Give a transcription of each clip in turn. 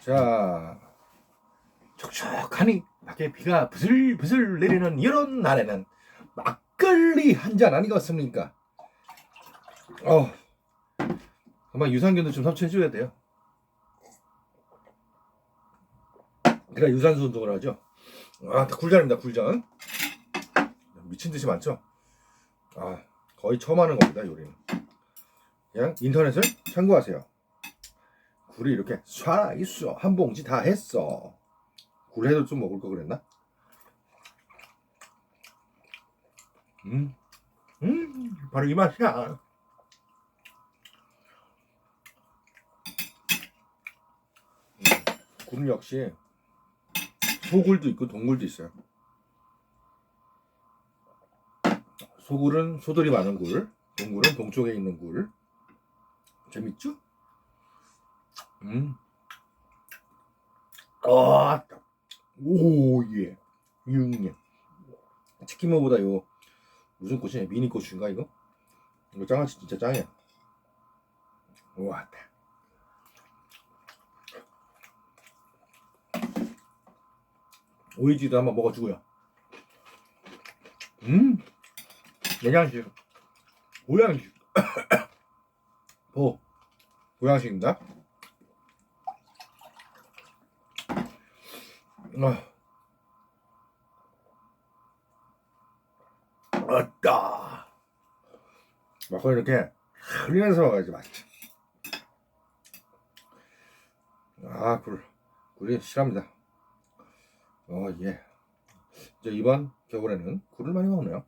자, 촉촉하니 밖에 비가 부슬부슬 내리는 이런 날에는 막걸리 한 잔 아니겠습니까? 어, 아마 유산균도 좀 섭취해줘야 돼요. 그래 유산소 운동을 하죠. 아, 다 굴전입니다, 굴전. 미친 듯이 많죠? 아, 거의 처음 하는 겁니다, 요리는. 그냥 인터넷을 참고하세요. 굴이 이렇게 쏴 있어 한 봉지 다 했어 굴 해도 좀 먹을 거 그랬나? 음, 음 바로 이 맛이야 음, 굴 역시 소굴도 있고 동굴도 있어요 소굴은 소들이 많은 굴 동굴은 동쪽에 있는 굴 재밌죠? 음. 아, 오, 예. 육님. 치킨무보다 요, 무슨 꽃이냐? 미니 꽃인가, 이거? 이거 짱아치 진짜 짱이야. 우와. 오이지도 한번 먹어주고요. 음, 영양식, 보양식, 보, 보양식입니다. 아. 아따. 막걸리 이렇게 흘리면서 먹어야지 맛있지. 아, 굴. 굴이 실합니다. 어, 예. 이제 이번 겨울에는 굴을 많이 먹네요.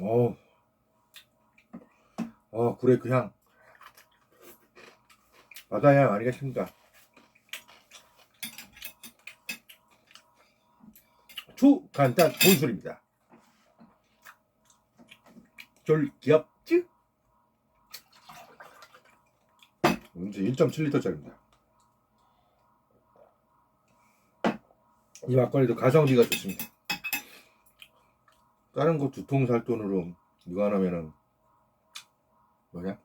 어, 어, 굴의 그 향. 바다 향 아니겠습니까? 초 간단 본술입니다. 쫄기압지? 문제 1.7리터짜리입니다. 이 막걸리도 가성비가 좋습니다. 다른 거 두 통 살 돈으로 이거 하나면은 뭐냐?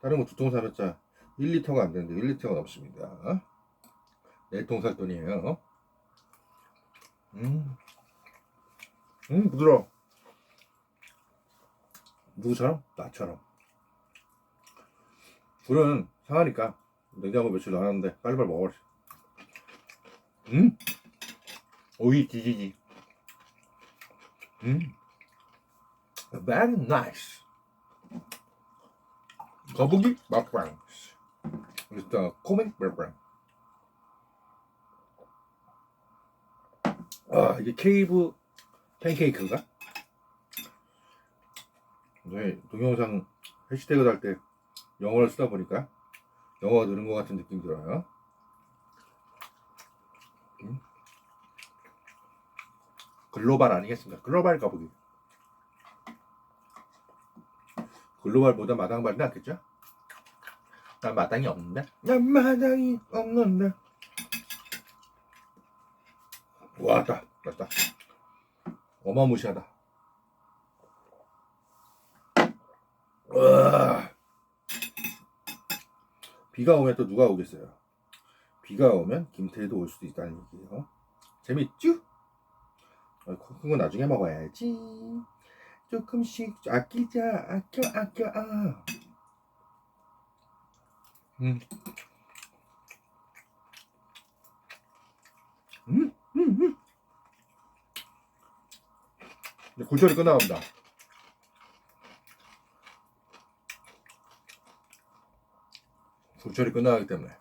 다른 거 두통 사봤자 1리터가 안 되는데 1리터가 넘습니다. 네통살 돈이에요. 음, 음 부드러워. 누구처럼? 나처럼. 굴은 상하니까 냉장고 며칠 나왔는데 빨리빨리 먹어버려. 음, 오이 지지지. 음, very nice. 거북이 먹방. Mr. 코믹 먹방. 아 이게 케이브 팬케이크인가? 네, 동영상 해시태그 달 때 영어를 쓰다 보니까 영어가 늘은 것 같은 느낌 들어요. 음? 글로벌 아니겠습니까? 글로벌 거북이. 글로벌보다 마당 발이 낫겠죠? 난 마당이 없는데? 난 마당이 없는데. 와다, 맞다. 어마무시하다. 와. 비가 오면 또 누가 오겠어요? 비가 오면 김태희도 올 수도 있다는 얘기예요. 재밌죠? 어, 큰거 나중에 먹어야지. 조금씩 아끼자, 아껴, 아껴, 아. 음. 음, 음, 음. 이제 굴절이 끝나갑니다. 굴절이 끝나기 때문에.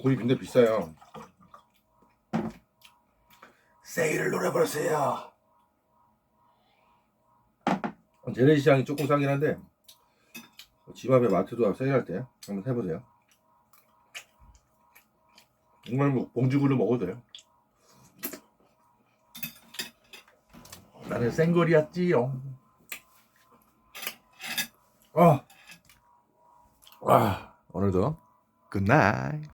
굴이 근데 비싸요. 세일을 노려보세요. 재래시장이 조금 싸긴 한데 집 앞에 마트도 세일할 때 한번 해보세요. 정말 뭐 봉지굴로 먹어도 돼요. 나는 생거리였지요. 아, 아, 오늘도 굿나잇.